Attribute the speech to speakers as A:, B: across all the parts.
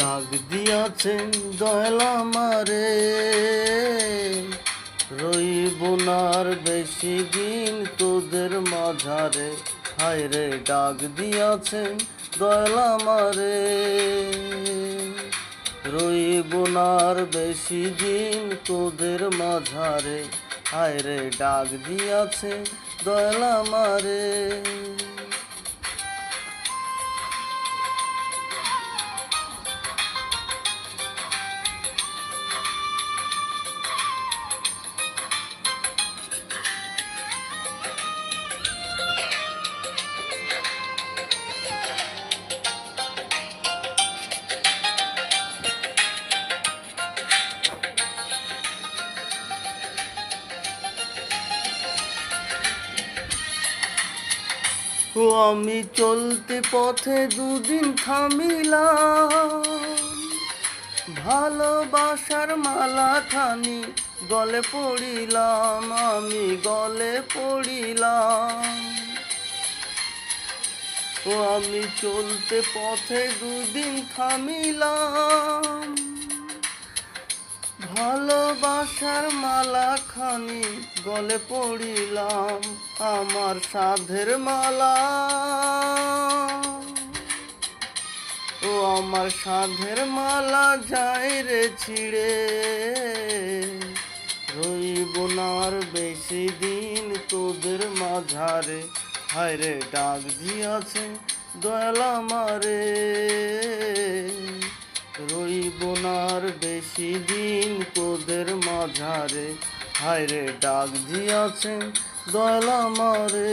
A: ডাক দিয়াছেন দয়ালা মারে রইব নার বেশি দিন তোদের মাঝারে। হায় রে, ডাক দিয়াছেন দয়ালা মারে রইব নার বেশি দিন তোদের মাঝারে। হায় রে, ডাক দিয়াছে দয়ালা মারে ও আমি চলতে পথে দুদিন থামিলাম। ভালোবাসার মালা খানি গলে পড়িলাম, আমি গলে পড়িলাম। ও আমি চলতে পথে দুদিন থামিলাম। ভালোবাসার মালা খানি গলে পড়িলাম আমার সাধের মালা। ও আমার সাধের মালা যাই রে ছিড়ে, রইব না আর বেশি দিন তোদের মাঝারে। হায় রে, ডাক দিয়াছে দয়ালা মারে রইব নার বেশি দিন তোদের মাঝারে। হায় রে ডাক দিয়াছেন দয়াল মারে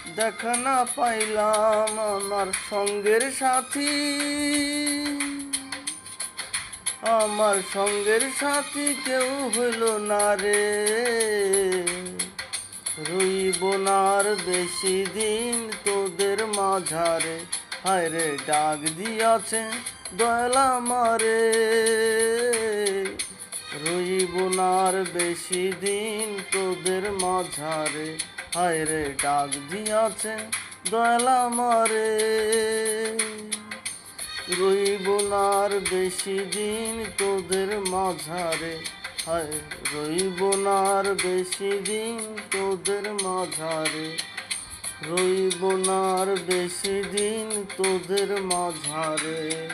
A: দেখা না পাইলাম আমার সঙ্গের সাথী। আমার সঙ্গের সাথী কেউ হইল না রে। রইব না আর বেশি দিন তোদের মাঝারে। হায় রে, ডাক দিয়াছে দয়ালা মারে রইব না আর বেশি দিন তোদের মাঝারে। হায় রে ডাক দিয়াছে দয়ালা মারে। রইব না আর বেশি দিন তোদের মাঝারে। হায়, রইব না আর বেশি দিন তোদের মাঝারে। রইব না আর বেশি দিন তোদের মাঝারে।